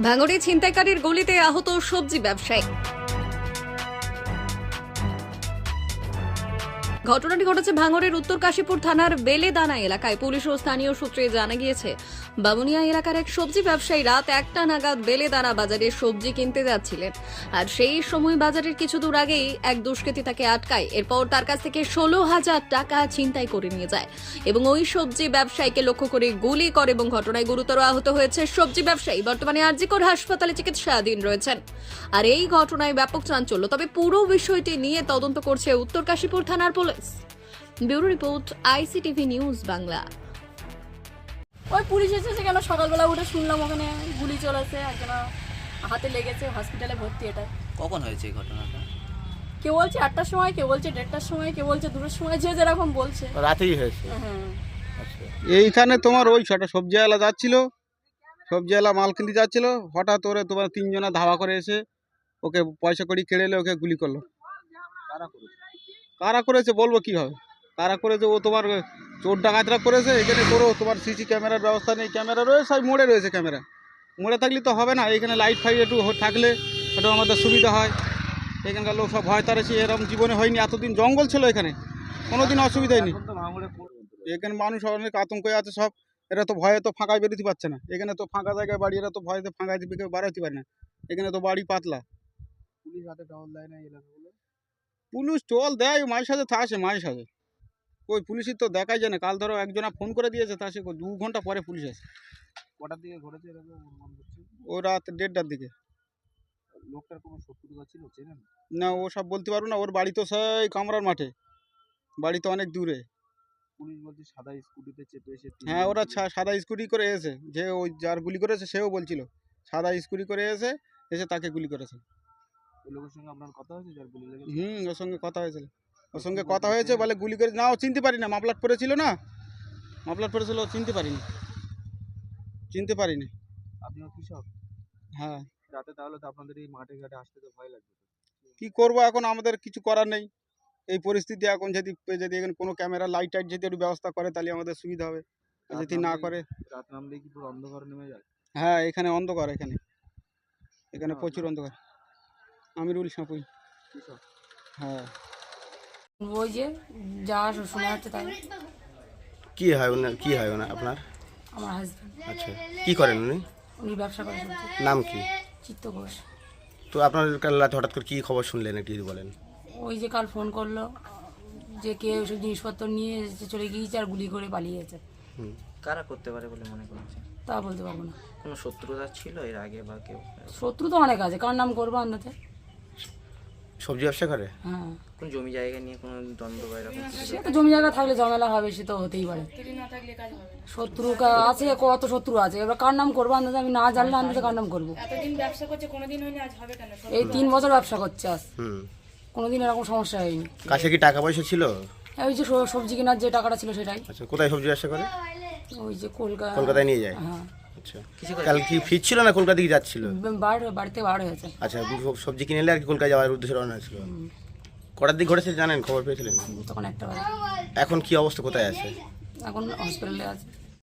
ভাঙড়ে ছিনতাইকারীর গলিতে আহত সবজি ব্যবসায়ী। ঘটনাটি ঘটেছে ভাঙড়ের উত্তর কাশীপুর থানার বেলেদানা এলাকায়। পুলিশ ও স্থানীয় সূত্রে জানা গিয়েছে বামুনিয়া এলাকার এক সবজি ব্যবসায়ী রাত একটা নাগাদ বেলেদানা বাজারে সবজি কিনতে যাচ্ছিলেন। আর সেই সময় বাজারের কিছু দূর আগেই এক দুষ্কৃতী তাকে আটকায়। এরপর তার কাছ থেকে ষোলো হাজার টাকা ছিনতাই করে নিয়ে যায় এবং ওই সবজি ব্যবসায়ীকে লক্ষ্য করে গুলি করে এবং ঘটনায় গুরুতর আহত হয়েছে সবজি ব্যবসায়ী। বর্তমানে আরজিকর হাসপাতালে চিকিৎসাধীন রয়েছেন। আর এই ঘটনায় ব্যাপক চাঞ্চল্য। তবে পুরো বিষয়টি নিয়ে তদন্ত করছে উত্তর কাশীপুর থানার police. Bureau report ICTV news Bangla. ওই পুলিশ এসেছে কেন সকালবেলা উঠে শুনলাম ওখানে গুলি চলেছে একজনা হাতে লেগেছে হসপিটালে ভর্তি এটা কখন হয়েছে এই ঘটনাটা? কেউ বলছে আটটার সময় কেউ বলছে দেড়টার সময় কেউ বলছে দুটোর সময় যে যেরকম বলছে। রাতেই হয়েছে? হ্যাঁ। এইখানে তোমার ওই ছটা সবজিওয়ালা যাচ্ছিল সবজিওয়ালা মাল কিনতে যাচ্ছিল হঠাৎ ওরে তোমার তিনজনা ধাওয়া করে এসে ওকে পয়সা করি কেড়ে এলে ওকে গুলি করল। কারা করেছে বলব কীভাবে? কারা করেছে ও তোমার চোর ডাকাতরা করেছে এখানে করো তোমার সিসি ক্যামেরার ব্যবস্থা নেই ক্যামেরা রয়েছে সব মোড়ে রয়েছে ক্যামেরা। মোড়ে থাকলে তো হবে না এখানে লাইট ফাইট একটু থাকলে একটু আমাদের সুবিধা হয়। এখানকার লোক সব ভয় তারেছে এরকম জীবনে হয়নি এতদিন জঙ্গল ছিল এখানে কোনোদিন অসুবিধা হয়নি এখানে মানুষ অনেক আতঙ্কে আছে সব এরা তো ভয়ে তো ফাঁকায় বেরোতে পারছে না। এখানে তো ফাঁকা জায়গায় বাড়ি এরা তো ভয়তে ফাঁকায় দিকে বাড়াতে পারে না। এখানে তো বাড়ি পাতলা। পুলিশ হাতে টহল দেয় না পুলিশ টল দেয় মাঝে সাথে তা মায়ের সাথে। ওই পুলিশের তো দেখাই যায় না। কাল ধরো একজনা ফোন করে দিয়েছে তা সে দু ঘণ্টা পরে পুলিশ আসে। কটার দিকে ঘটেছে ও রাত দেড়টার দিকে। লোকটার কোনো শত্রুতা ছিল? চেনেন? না ও সব বলতে পারব না। ওর বাড়ি তো সেই কামরার মাঠে। বাড়ি তো অনেক দূরে। পুলিশ বলছে সাদা স্কুটিতে চেপে এসে হ্যাঁ ওরা সাদা স্কুটি করে এসে যে ওই যার গুলি করেছে সেও বলছিল। সাদা স্কুটি করে এসে এসে তাকে গুলি করেছে। ওই লোকের সঙ্গে আপনার কথা হয়েছে? যার গুলি লেগেছে? হুম ওর সঙ্গে কথা হয়েছিল। ওর সঙ্গে কথা হয়েছে বলে গুলি করে না ও চিনতে পারি না মাফলাট পরেছিল না? মাফলাট পরেছিল ও চিনতে পারিনি। চিনতে পারিনি। আপনিও কৃষক? হ্যাঁ। রাতে তাহলে তো আপনাদের এই মাঠে ঘাটে আসতে তো ভয় লাগবে। কি করব এখন? আমাদের কিছু করার নেই। এই পরিস্থিতি এখন যদি যদি এখানে কোনো ক্যামেরা লাইট টাইট যদি একটু ব্যবস্থা করে তাহলে আমাদের সুবিধা হবে। যদি না করে রাত নামলেই কি পুরো অন্ধকার নেমে যায়? হ্যাঁ এখানে অন্ধকার এখানে। এখানে প্রচুর অন্ধকার। আমিরুল সাঁপুই। হ্যাঁ। ওই যে যা শোনা যাচ্ছে তাই। কি হয় ওনার কি হয় ওনার আপনার? আমার হাজব্যান্ড আচ্ছা কি করেন উনি? উনি ব্যবসা করে সবজি নাম কি? চিত্ত ঘোষ। তো আপনার কাল রাতে হঠাৎ করে কি খবর শুনলেন একটু যদি বলেন। ওই যে কাল ফোন করল যে কে ওইসব জিনিসপত্র নিয়ে এসে চলে গিয়েছে আর গুলি করে পালিয়েছে। হুম। কারা করতে পারে বলে মনে করছে? তা বলতে পারব না। কোনো শত্রুতা ছিল এর আগে বা কেউ? শত্রু তো অনেক আছে কার নাম করব আন্দাতে সবজি ব্যবসা করে? হ্যাঁ। কোন জমি জায়গা নিয়ে কোনো দ্বন্দ্ব বা এরকম সে তো জমি জায়গা থাকলে ঝামেলা হবে সে তো হতেই পারে। শত্রু কা- আছে কত শত্রু আছে? এবার কার নাম করব? আন্দাজে আমি না জানলে আন্দাজে কার নাম করব? এই তিন বছর ব্যবসা করছে আজ। হুম। কোনোদিন এরকম সমস্যা হয়নি। কাছে কি টাকা পয়সা ছিল? এই ওই যে স- সবজি কেনার যে টাকাটা ছিল সেটাই। আচ্ছা কোথায় সবজি ব্যবসা করে? ওই যে কলকাতা কলকাতায় নিয়ে যায়? হ্যাঁ। আচ্ছা। কাল কি ফিরছিল না কলকাতা দিকে যাচ্ছিল? বার বাড়িতে বার হয়েছে। আচ্ছা সবজি কিনে এলে আর কি কলকাতা যাওয়ার উদ্দেশ্যে রওনা ছিল কটার দিক ঘটেছে জানেন? খবর পেয়েছিলেন? তখন একটা এখন কি অবস্থা কোথায় আছে? এখন হসপিটালে আছে।